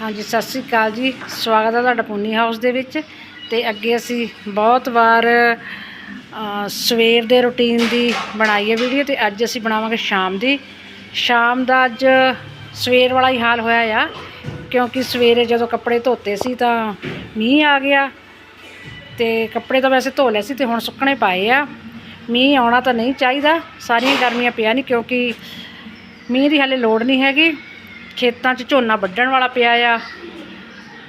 ਹਾਂਜੀ, ਸਤਿ ਸ੍ਰੀ ਅਕਾਲ ਜੀ। ਸਵਾਗਤ ਹੈ ਤੁਹਾਡਾ ਪੂਨੀ ਹਾਊਸ ਦੇ ਵਿੱਚ। ਤੇ ਅੱਗੇ ਅਸੀਂ ਬਹੁਤ ਵਾਰ ਸਵੇਰ ਦੇ ਰੁਟੀਨ ਦੀ ਬਣਾਈ ਹੈ ਵੀਡੀਓ ਤੇ ਅੱਜ ਅਸੀਂ ਬਣਾਵਾਂਗੇ ਸ਼ਾਮ ਦੀ। ਸ਼ਾਮ ਦਾ ਅੱਜ ਸਵੇਰ ਵਾਲਾ ਹੀ ਹਾਲ ਹੋਇਆ ਆ, ਕਿਉਂਕਿ ਸਵੇਰੇ ਜਦੋਂ ਕੱਪੜੇ ਧੋਤੇ ਸੀ ਤਾਂ ਮੀਂਹ ਆ ਗਿਆ। ਤੇ ਕੱਪੜੇ ਤਾਂ ਵੈਸੇ ਧੋ ਲਏ ਸੀ ਤੇ ਹੁਣ ਸੁੱਕਣੇ ਪਾਏ ਆ। ਮੀਂਹ ਆਉਣਾ ਤਾਂ ਨਹੀਂ ਚਾਹੀਦਾ, ਸਾਰੀਆਂ ਗਰਮੀਆਂ ਪਿਆ ਨਹੀਂ ਕਿਉਂਕਿ ਮੀਂਹ ਦੀ ਹਾਲੇ ਲੋੜ ਨਹੀਂ ਹੈਗੀ। ਖੇਤਾਂ 'ਚ ਝੋਨਾ ਵੱਢਣ ਵਾਲਾ ਪਿਆ ਆ।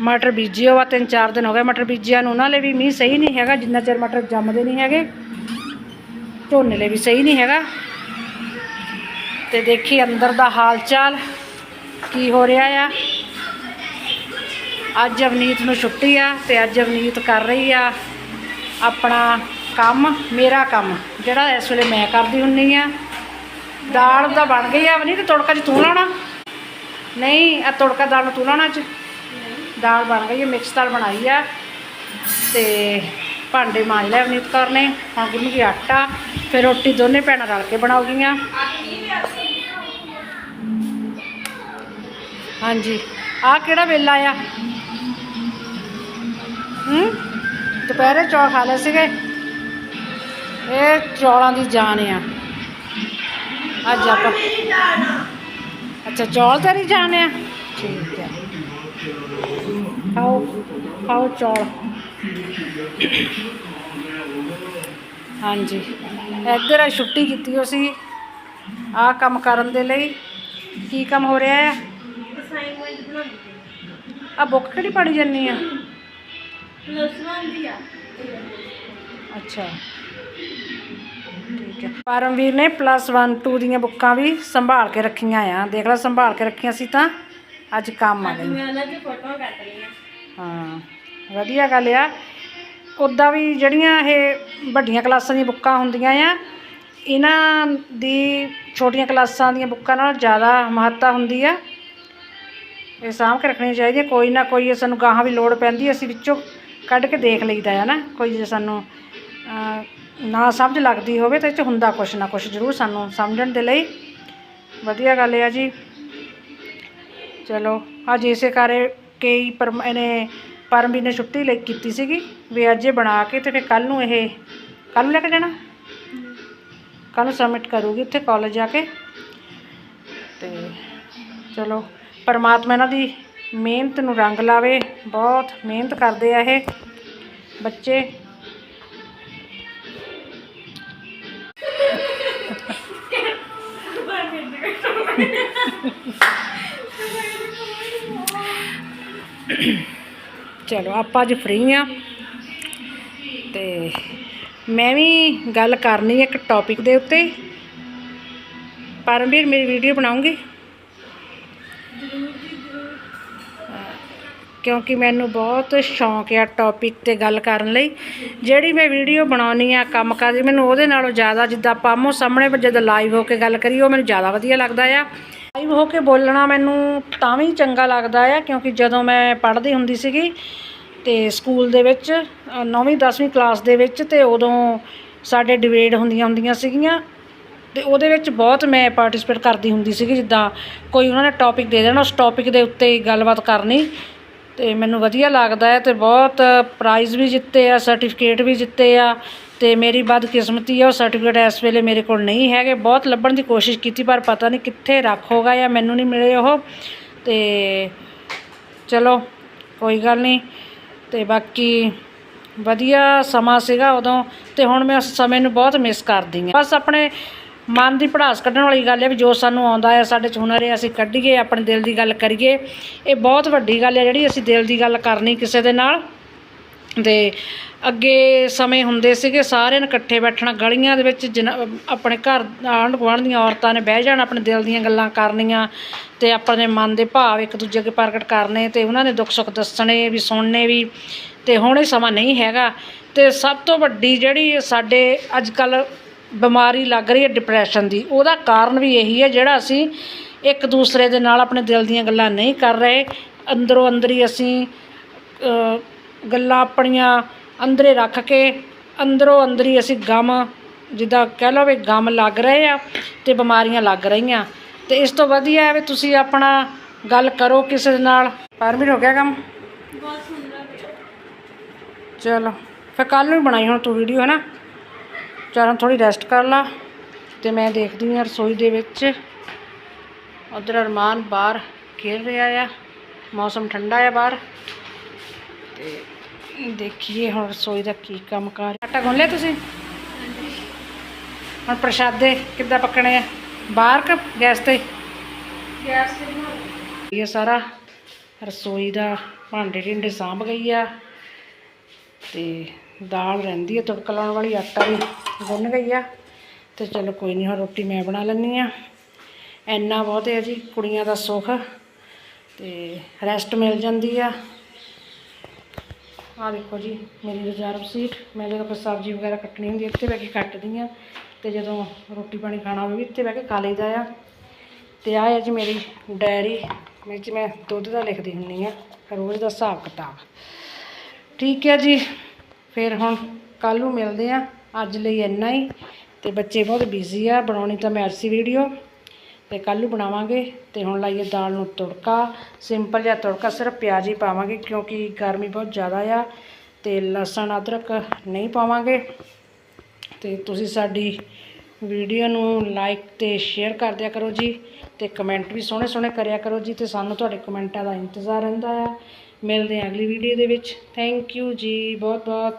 ਮਟਰ ਬੀਜਿਆ ਵਾ ਤਿੰਨ ਚਾਰ ਦਿਨ ਹੋ ਗਏ ਮਟਰ ਬੀਜਿਆਂ ਨੂੰ। ਉਹਨਾਂ ਲਈ ਵੀ ਮੀਂਹ ਸਹੀ ਨਹੀਂ ਹੈਗਾ, ਜਿੰਨਾ ਚਿਰ ਮਟਰ ਜੰਮਦੇ ਨਹੀਂ ਹੈਗੇ। ਝੋਨੇ ਲਈ ਵੀ ਸਹੀ ਨਹੀਂ ਹੈਗਾ। ਤੇ ਦੇਖੀ ਅੰਦਰ ਦਾ ਹਾਲ ਚਾਲ ਕੀ ਹੋ ਰਿਹਾ ਆ। ਅੱਜ ਅਵਨੀਤ ਨੂੰ ਛੁੱਟੀ ਆ ਤੇ ਅੱਜ ਅਵਨੀਤ ਕਰ ਰਹੀ ਆ ਆਪਣਾ ਕੰਮ, ਮੇਰਾ ਕੰਮ, ਜਿਹੜਾ ਇਸ ਵੇਲੇ ਮੈਂ ਕਰਦੀ ਹੁੰਨੀ ਆ। ਦਾਲ ਦਾ ਬਣ ਗਈ ਆ ਅਵਨੀਤ, ਤੜਕਾ ਚ ਤੂੰ ਲਾਉਣਾ। ਨਹੀਂ ਆ ਤੜਕਾ ਦਾਲ ਨੂੰ ਤੂੰ ਚ ਦਾਲ ਬਣ ਗਈ ਹੈ, ਮਿਕਸ ਦਾਲ ਬਣਾਈ ਆ। ਤੇ ਭਾਂਡੇ ਮਾਂਜ ਲੈ ਅਵਨੀਤ ਕੌਰ ਨੇ, ਹੁਣ ਗੁੰਨੂਗੀ ਆਟਾ। ਫਿਰ ਰੋਟੀ ਦੋਨੇ ਭੈਣਾਂ ਰਲ ਕੇ ਬਣਾਉਗੀਆਂ ਹਾਂਜੀ ਆ ਕਿਹੜਾ ਵੇਲਾ ਆ? ਹੂੰ? ਦੁਪਹਿਰੇ ਚੌਲ ਖਾ ਲਏ ਸੀਗੇ। ਇਹ ਚੌਲਾਂ ਦੀ ਜਾਨ ਆ। ਅੱਜ ਆਪਾਂ ਅੱਛਾ ਚੌਲ ਤੇਰੀ ਜਾਨ ਆ? ਠੀਕ ਹੈ। ਖਾਓ ਖਾਓ ਚੌਲ। ਹਾਂਜੀ। ਇੱਧਰ ਆ ਛੁੱਟੀ ਕੀਤੀ ਹੋ ਸੀ। ਆ ਕੰਮ ਕਰਨ ਦੇ ਲਈ। ਕੀ ਕੰਮ ਹੋ ਰਿਹਾ ਬਣਾਉਂਦੀ ਆ ਬੁੱਕ ਕਿਹੜੀ ਪੜੀ ਜਾਨੀ ਆ? ਪਲੱਸ 1 ਦੀ ਆ। ਅੱਛਾ। ਠੀਕ ਹੈ। ਪਰਮਵੀਰ ਨੇ ਪਲੱਸ 1 2 ਦੀਆਂ ਬੁੱਕਾਂ ਵੀ ਸੰਭਾਲ ਕੇ ਰੱਖੀਆਂ ਆ। ਦੇਖ ਲੈ ਸੰਭਾਲ ਕੇ ਰੱਖੀਆਂ ਸੀ ਤਾਂ ਅੱਜ ਕੰਮ ਆ ਗਈ। ਮੈਂ ਉਹਨਾਂ ਦੀ ਫੋਟੋ ਕੱਟ ਰਹੀ ਆ ਹਾਂ ਵਧੀਆ ਗੱਲ ਆ। ਉੱਦਾਂ ਵੀ ਜਿਹੜੀਆਂ ਇਹ ਵੱਡੀਆਂ ਕਲਾਸਾਂ ਦੀਆਂ ਬੁੱਕਾਂ ਹੁੰਦੀਆਂ ਆ ਇਹਨਾਂ ਦੀ ਛੋਟੀਆਂ ਕਲਾਸਾਂ ਦੀਆਂ ਬੁੱਕਾਂ ਨਾਲੋਂ ਜ਼ਿਆਦਾ ਮਹੱਤਤਾ ਹੁੰਦੀ ਆ। ਇਹ ਸਾਂਭ ਕੇ ਰੱਖਣੀਆਂ ਚਾਹੀਦੀਆਂ। ਕੋਈ ਨਾ ਕੋਈ ਸਾਨੂੰ ਗਾਹਾਂ ਵੀ ਲੋੜ ਪੈਂਦੀ ਅਸੀਂ ਵਿੱਚੋਂ ਕੱਢ ਕੇ ਦੇਖ ਲਈਦਾ ਆ ਨਾ। ਕੋਈ ਜੇ ਸਾਨੂੰ ਨਾ ਸਮਝ ਲੱਗਦੀ ਹੋਵੇ ਤਾਂ ਇਹ 'ਚ ਹੁੰਦਾ ਕੁਛ ਨਾ ਕੁਛ ਜ਼ਰੂਰ ਸਾਨੂੰ ਸਮਝਣ ਦੇ ਲਈ। ਵਧੀਆ ਗੱਲ ਆ ਜੀ। ਚਲੋ, ਅੱਜ ਇਸੇ ਕਰੇ ਕਈ ਪਰਮ, ਇਹਨੇ ਪਰਮਵੀਰ ਨੇ ਛੁੱਟੀ ਲਈ ਕੀਤੀ ਸੀਗੀ, ਵੀ ਅੱਜ ਇਹ ਬਣਾ ਕੇ ਤੇ ਫਿਰ ਕੱਲ ਨੂੰ ਇਹ ਕੱਲ ਨੂੰ ਲੈ ਕੇ ਜਾਣਾ? ਕੱਲ ਨੂੰ ਸਬਮਿਟ ਕਰੂਗੀ ਉੱਥੇ ਕਾਲਜ ਜਾ ਕੇ। ਤੇ ਚਲੋ, ਪਰਮਾਤਮਾ ਇਹਨਾਂ ਦੀ ਮਿਹਨਤ ਨੂੰ ਰੰਗ ਲਾਵੇ, ਬਹੁਤ ਮਿਹਨਤ ਕਰਦੇ ਆ ਇਹ ਬੱਚੇ। ਚਲੋ, ਆਪਾਂ ਅੱਜ ਫ੍ਰੀ ਆ। ਤੇ ਮੈਂ ਵੀ ਗੱਲ ਕਰਨੀ ਇੱਕ ਟੌਪਿਕ ਦੇ ਉੱਤੇ। ਪਰਮਵੀਰ, ਮੇਰੀ ਵੀਡੀਓ ਬਣਾਉਂਗੀ? ਕਿਉਂਕਿ ਮੈਨੂੰ ਬਹੁਤ ਸ਼ੌਂਕ ਆ ਟੌਪਿਕ ਤੇ ਗੱਲ ਕਰਨ ਲਈ। ਜਿਹੜੀ ਮੈਂ ਵੀਡੀਓ ਬਣਾਉਣੀ ਆ, ਕੰਮ ਕਰਦੀ ਮੈਨੂੰ ਉਹਦੇ ਨਾਲੋਂ ਜ਼ਿਆਦਾ ਜਿੱਦਾਂ ਆਪਾਂ ਆਮੋ ਸਾਹਮਣੇ ਜਦੋਂ ਲਾਈਵ ਹੋ ਕੇ ਗੱਲ ਕਰੀਏ, ਉਹ ਮੈਨੂੰ ਜ਼ਿਆਦਾ ਵਧੀਆ ਲੱਗਦਾ ਆ। ਲਾਈਵ ਹੋ ਕੇ ਬੋਲਣਾ ਮੈਨੂੰ ਤਾਂ ਵੀ ਚੰਗਾ ਲੱਗਦਾ ਆ, ਕਿਉਂਕਿ ਜਦੋਂ ਮੈਂ ਪੜ੍ਹਦੀ ਹੁੰਦੀ ਸੀਗੀ ਤੇ ਸਕੂਲ ਦੇ ਵਿੱਚ 9ਵੀਂ 10ਵੀਂ ਕਲਾਸ ਦੇ ਵਿੱਚ ਤੇ ਉਦੋਂ ਸਾਡੇ ਡਿਬੇਟ ਹੁੰਦੀਆਂ ਹੁੰਦੀਆਂ ਸੀਗੀਆਂ ਤੇ ਉਹਦੇ ਵਿੱਚ ਬਹੁਤ ਮੈਂ ਪਾਰਟਿਸਿਪੇਟ ਕਰਦੀ ਹੁੰਦੀ ਸੀਗੀ, ਜਿੱਦਾਂ ਕੋਈ ਉਹਨਾਂ ਨੇ ਟੌਪਿਕ ਦੇ ਦੇਣਾ, ਉਸ ਟੌਪਿਕ ਦੇ ਉੱਤੇ ਗੱਲਬਾਤ ਕਰਨੀ। ਅਤੇ ਮੈਨੂੰ ਵਧੀਆ ਲੱਗਦਾ ਹੈ ਅਤੇ ਬਹੁਤ ਪ੍ਰਾਈਜ਼ ਵੀ ਜਿੱਤੇ ਆ ਸਰਟੀਫਿਕੇਟ ਵੀ ਜਿੱਤੇ ਆ ਅਤੇ ਮੇਰੀ ਬਦਕਿਸਮਤੀ ਆ, ਉਹ ਸਰਟੀਫਿਕੇਟ ਇਸ ਵੇਲੇ ਮੇਰੇ ਕੋਲ ਨਹੀਂ ਹੈਗੇ। ਬਹੁਤ ਲੱਭਣ ਦੀ ਕੋਸ਼ਿਸ਼ ਕੀਤੀ, ਪਰ ਪਤਾ ਨਹੀਂ ਕਿੱਥੇ ਰੱਖ ਹੋਗਾ ਜਾਂ ਮੈਨੂੰ ਨਹੀਂ ਮਿਲੇ ਉਹ। ਅਤੇ ਚਲੋ, ਕੋਈ ਗੱਲ ਨਹੀਂ। ਅਤੇ ਬਾਕੀ ਵਧੀਆ ਸਮਾਂ ਸੀਗਾ ਉਦੋਂ। ਤੇ ਹੁਣ ਮੈਂ ਉਸ ਸਮੇਂ ਨੂੰ ਬਹੁਤ ਮਿਸ ਕਰਦੀ ਹਾਂ। ਬਸ ਆਪਣੇ ਮਨ ਦੀ ਭੜਾਸ ਕੱਢਣ ਵਾਲੀ ਗੱਲ ਹੈ ਵੀ ਜੋ ਸਾਨੂੰ ਆਉਂਦਾ ਹੈ ਸਾਡੇ 'ਚ ਹੁਨਰ ਹੈ, ਅਸੀਂ ਕੱਢੀਏ, ਆਪਣੇ ਦਿਲ ਦੀ ਗੱਲ ਕਰੀਏ। ਇਹ ਬਹੁਤ ਵੱਡੀ ਗੱਲ ਹੈ ਜਿਹੜੀ ਅਸੀਂ ਦਿਲ ਦੀ ਗੱਲ ਕਰਨੀ ਕਿਸੇ ਦੇ ਨਾਲ। ਤੇ ਅੱਗੇ ਸਮੇਂ ਹੁੰਦੇ ਸੀਗੇ, ਸਾਰਿਆਂ ਨੇ ਇਕੱਠੇ ਬੈਠਣਾ, ਗਲੀਆਂ ਦੇ ਵਿੱਚ ਜਨਾ- ਆਪਣੇ ਘਰ ਆਂਢ ਗੁਆਂਢ ਦੀਆਂ ਔਰਤਾਂ ਨੇ ਬਹਿ ਜਾਣਾ, ਆਪਣੇ ਦਿਲ ਦੀਆਂ ਗੱਲਾਂ ਕਰਨੀਆਂ ਤੇ ਆਪਣੇ ਮਨ ਦੇ ਭਾਵ ਇੱਕ ਦੂਜੇ ਅੱਗੇ ਪ੍ਰਗਟ ਕਰਨੇ ਤੇ ਉਹਨਾਂ ਨੇ ਦੁੱਖ ਸੁੱਖ ਦੱਸਣੇ ਵੀ, ਸੁਣਨੇ ਵੀ ਤੇ ਹੁਣ ਇਹ ਸਮਾਂ ਨਹੀਂ ਹੈਗਾ। ਤੇ ਸਭ ਤੋਂ ਵੱਡੀ ਜਿਹੜੀ ਸਾਡੇ ਅੱਜ ਕੱਲ੍ਹ ਬਿਮਾਰੀ ਲੱਗ ਰਹੀ ਹੈ ਡਿਪਰੈਸ਼ਨ ਦੀ। ਉਹਦਾ ਕਾਰਨ ਵੀ ਇਹੀ ਹੈ ਜਿਹੜਾ ਅਸੀਂ ਇੱਕ ਦੂਸਰੇ ਦੇ ਨਾਲ ਆਪਣੇ ਦਿਲ ਦੀਆਂ ਗੱਲਾਂ ਨਹੀਂ ਕਰ ਰਹੇ। ਅੰਦਰੋਂ ਅੰਦਰੀ ਅਸੀਂ ਗੱਲਾਂ ਆਪਣੀਆਂ ਅੰਦਰੇ ਰੱਖ ਕੇ ਅੰਦਰੋਂ ਅੰਦਰੀ ਅਸੀਂ ਗਮ ਜਿੱਦਾਂ ਕਹਿ ਲਓ ਵੀ ਗਮ ਲੱਗ ਰਹੇ ਆ ਤੇ ਬਿਮਾਰੀਆਂ ਲੱਗ ਰਹੀਆਂ। ਤੇ ਇਸ ਤੋਂ ਵਧੀਆ ਹੈ ਵੀ ਤੁਸੀਂ ਆਪਣਾ ਗੱਲ ਕਰੋ ਕਿਸੇ ਦੇ ਨਾਲ। ਪਰਮੀਤ ਹੋ ਗਿਆ ਕੰਮ? ਬਹੁਤ ਸੁੰਦਰ। ਚਲੋ ਫਿਰ ਕੱਲ ਨੂੰ ਬਣਾਈ ਹੁਣ ਤੂੰ ਵੀਡੀਓ ਹੈ ਨਾ? ਹੁਣ ਥੋੜੀ ਰੈਸਟ ਕਰ ਲਾ ਤੇ ਮੈਂ ਦੇਖਦੀ ਹਾਂ ਰਸੋਈ ਦੇ ਵਿੱਚ ਉਧਰ ਅਰਮਾਨ ਬਾਹਰ ਖੇਲ ਰਿਹਾ ਆ ਮੌਸਮ ਠੰਡਾ ਆ ਬਾਹਰ ਤੇ ਦੇਖੀਏ ਹੁਣ ਰਸੋਈ ਦਾ ਕੀ ਕੰਮ ਕਰ ਆਟਾ ਗੁੰਨ ਲਿਆ ਤੁਸੀਂ? ਹੁਣ ਪ੍ਰਸ਼ਾਦੇ ਕਿੱਦਾਂ ਪੱਕਣੇ ਆ? ਬਾਹਰ ਕਿ ਗੈਸ ਤੇ? ਗੈਸ ਤੇ ਇਹ ਸਾਰਾ ਰਸੋਈ ਦਾ ਭਾਂਡੇ ਢਿੰਡੇ ਸਾਂਭ ਗਈ ਆ। ਤੇ ਦਾਲ ਰਹਿੰਦੀ ਆ ਤੜਕਾ ਲਾਉਣ ਵਾਲੀ ਆਟਾ ਵੀ ਗੁੰਨ ਗਈ ਆ। ਤੇ ਚਲੋ ਕੋਈ ਨਹੀਂ ਹੁਣ ਰੋਟੀ ਮੈਂ ਬਣਾ ਲੈਂਦੀ ਆ। ਇੰਨਾ ਬਹੁਤ ਹੈ ਜੀ, ਕੁੜੀਆਂ ਦਾ ਸੁੱਖ। ਤੇ ਰੈਸਟ ਮਿਲ ਜਾਂਦੀ ਆ। ਆ ਦੇਖੋ ਜੀ, ਮੇਰੀ ਰਿਜ਼ਰਵ ਸੀਟ ਮੈਂ ਜਦੋਂ ਕੋਈ ਸਬਜ਼ੀ ਵਗੈਰਾ ਕੱਟਣੀ ਹੁੰਦੀ ਹੈ ਇੱਥੇ ਬਹਿ ਕੇ ਕੱਟਦੀ ਆ। ਤੇ ਜਦੋਂ ਰੋਟੀ ਪਾਣੀ ਖਾਣਾ ਹੋਵੇ, ਵੀ ਇੱਥੇ ਬਹਿ ਕੇ ਖਾ ਲਈਦਾ ਆ। ਤੇ ਆਹ ਹੈ ਜੀ ਮੇਰੀ ਡਾਇਰੀ ਵਿੱਚ ਮੈਂ ਦੁੱਧ ਦਾ ਲਿਖਦੀ ਹੁੰਦੀ ਆ, ਰੋਜ਼ ਦਾ ਹਿਸਾਬ ਕਿਤਾਬ। ਠੀਕ ਹੈ ਜੀ, ਫਿਰ ਹੁਣ ਕੱਲ੍ਹ ਨੂੰ ਮਿਲਦੇ ਆ ਅੱਜ ਲਈ ਇੰਨਾ ਹੀ, ਤੇ ਬੱਚੇ ਬਹੁਤ ਬਿਜ਼ੀ ਆ, ਬਣਾਉਣੀ ਤਾਂ ਮੈਂ ਅਰਸੀ ਵੀਡੀਓ ਤੇ ਕੱਲ੍ਹ ਨੂੰ ਬਣਾਵਾਂਗੇ, ਤੇ ਹੁਣ ਲਾਈਏ ਦਾਲ ਨੂੰ ਤੜਕਾ ਸਿੰਪਲ ਜਿਹਾ ਤੜਕਾ ਸਿਰਫ ਪਿਆਜ਼ ਹੀ ਪਾਵਾਂਗੇ, ਕਿਉਂਕਿ ਗਰਮੀ ਬਹੁਤ ਜ਼ਿਆਦਾ ਆ, ਤੇ ਲਸਣ, ਅਦਰਕ ਨਹੀਂ ਪਾਵਾਂਗੇ, ਤੇ ਤੁਸੀਂ ਸਾਡੀ ਵੀਡੀਓ ਨੂੰ ਲਾਈਕ ਤੇ ਸ਼ੇਅਰ ਕਰ ਦਿਆ ਕਰੋ ਜੀ, ਤੇ ਕਮੈਂਟ ਵੀ ਸੋਹਣੇ ਸੋਹਣੇ ਕਰਿਆ ਕਰੋ ਜੀ, ਤੇ ਸਾਨੂੰ ਤੁਹਾਡੇ ਕਮੈਂਟਾਂ ਦਾ ਇੰਤਜ਼ਾਰ ਰਹਿੰਦਾ ਆ ਮਿਲਦੇ ਹਾਂ ਅਗਲੀ ਵੀਡੀਓ ਦੇ ਵਿੱਚ। ਥੈਂਕ ਯੂ ਜੀ ਬਹੁਤ ਬਹੁਤ